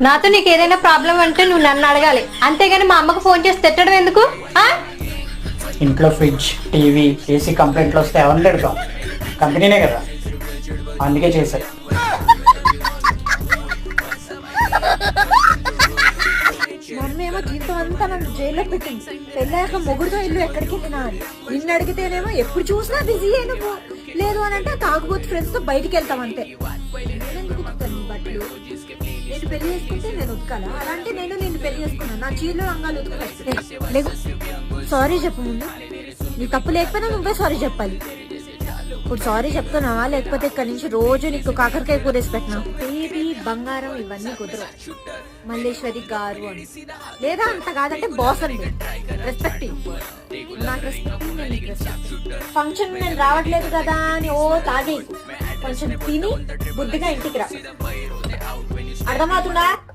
నాతో నీకు ఏదైనా ప్రాబ్లం అంటే నువ్వు నన్ను అడగాలి. అంతేగాని మా అమ్మకు ఫోన్ చేసి తిట్టడం ఎందుకు? ఆ? ఇంట్లో ఫ్రిడ్జ్ టీవీ ఏసీ కంప్లైంట్లు వస్తే ఎవరిని పెడతాం కంపెనీనే కదా. అందుకే చేశారు జీవితం అంతా నన్ను జైల్లో పెట్టింది. పెళ్ళాక మొగుడుతో ఇల్లు ఎక్కడికి వెళ్ళినా అని నిన్ను అడిగితేనేమో ఎప్పుడు చూసినా బిజీ నువ్వు లేదు అని అంటే తాగుబోతు ఫ్రెండ్స్తో బయటికి వెళ్తాం అంతే. పెళ్ళి చేసుకుంటే నేను ఉతకాలా? అలాంటి నేను నిన్ను పెళ్ళి చేసుకున్నాను. నా చీరలు రంగాలు సారీ చెప్పు ముందు. నీ తప్పు లేకపోయినా నువ్వే సారీ చెప్పాలి. ఇప్పుడు సారీ చెప్తున్నావా? లేకపోతే ఇక్కడి నుంచి రోజు నీకు కాకరకాయ కూరేసి పెట్టినా? బేబీ బంగారం ఇవన్నీ కుదరవు. మల్లేశ్వరి గారు అని. లేదా అంత కాదంటే బాస్ అండి రెస్పెక్ట్ నేను నీకు రెస్పెక్ట్ ఫంక్షన్ నేను రావట్లేదు కదా అని ఓ తాగే కొంచెం తిని బుద్ధిగా ఇంటికి రా. 頭とな